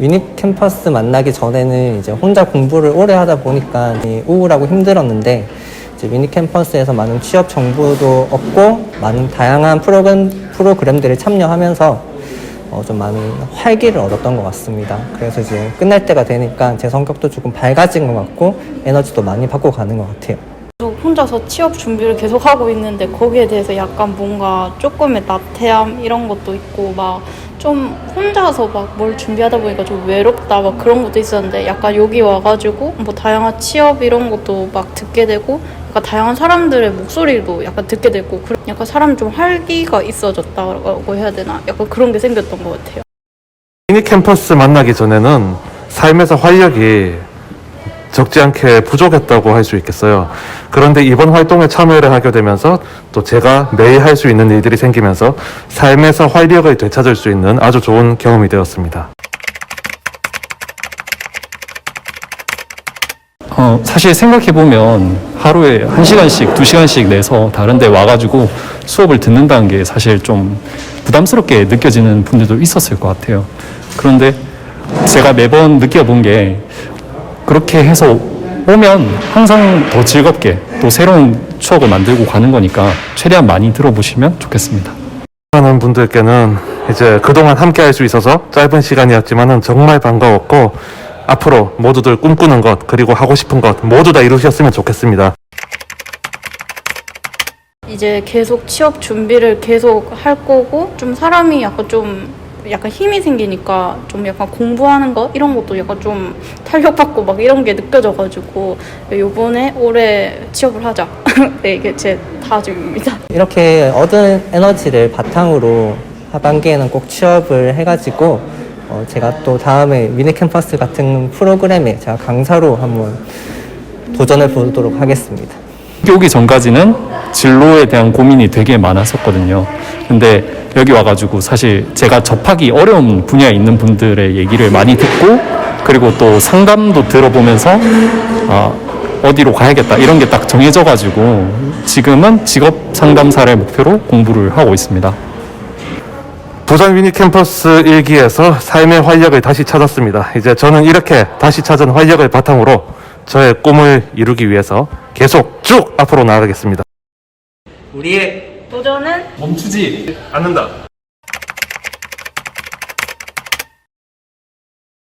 유닛 캠퍼스 만나기 전에는 이제 혼자 공부를 오래 하다 보니까 이 우울하고 힘들었는데 이제 미니 캠퍼스에서 많은 취업 정보도 얻고 많은 다양한 프로그램, 프로그램들을 참여하면서 어, 좀 많은 활기를 얻었던 것 같습니다. 그래서 이제 끝날 때가 되니까 제 성격도 조금 밝아진 것 같고 에너지도 많이 받고 가는 것 같아요. 혼자서 취업 준비를 계속 하고 있는데 거기에 대해서 약간 뭔가 조금의 나태함 이런 것도 있고 막 좀 혼자서 막 뭘 준비하다 보니까 좀 외롭다 막 그런 것도 있었는데 약간 여기 와가지고 뭐 다양한 취업 이런 것도 막 듣게 되고 약간 다양한 사람들의 목소리도 약간 듣게 되고 약간 사람 좀 활기가 있어졌다고 해야 되나 약간 그런 게 생겼던 것 같아요. 미니 캠퍼스 만나기 전에는 삶에서 활력이 적지 않게 부족했다고 할 수 있겠어요. 그런데 이번 활동에 참여를 하게 되면서 또 제가 매일 할 수 있는 일들이 생기면서 삶에서 활력을 되찾을 수 있는 아주 좋은 경험이 되었습니다. 어, 사실 생각해보면 하루에 한시간씩두시간씩 내서 다른 데 와가지고 수업을 듣는다는 게 사실 좀 부담스럽게 느껴지는 분들도 있었을 것 같아요. 그런데 제가 매번 느껴본 게 그렇게 해서 오면 항상 더 즐겁게 또 새로운 추억을 만들고 가는 거니까 최대한 많이 들어보시면 좋겠습니다. 하는 분들께는 이제 그동안 함께 할 수 있어서 짧은 시간이었지만은 정말 반가웠고 앞으로 모두들 꿈꾸는 것 그리고 하고 싶은 것 모두 다 이루셨으면 좋겠습니다. 이제 계속 취업 준비를 계속 할 거고 좀 사람이 약간 좀 약간 힘이 생기니까 좀 약간 공부하는 거 이런 것도 약간 좀 탄력받고 막 이런 게 느껴져가지고 요번에 올해 취업을 하자 네 이게 제 다짐입니다. 이렇게 얻은 에너지를 바탕으로 하반기에는 꼭 취업을 해가지고 어, 제가 또 다음에 미니 캠퍼스 같은 프로그램에 제가 강사로 한번 도전해 보도록 하겠습니다. 여기 오기 전까지는 진로에 대한 고민이 되게 많았었거든요. 근데 여기 와가지고 사실 제가 접하기 어려운 분야에 있는 분들의 얘기를 많이 듣고 그리고 또 상담도 들어보면서 아, 어디로 가야겠다 이런 게 딱 정해져가지고 지금은 직업 상담사를 목표로 공부를 하고 있습니다. 부산 위니 캠퍼스 일기에서 삶의 활력을 다시 찾았습니다. 이제 저는 이렇게 다시 찾은 활력을 바탕으로 저의 꿈을 이루기 위해서 계속 쭉 앞으로 나아가겠습니다. 우리의 도전은 멈추지 않는다.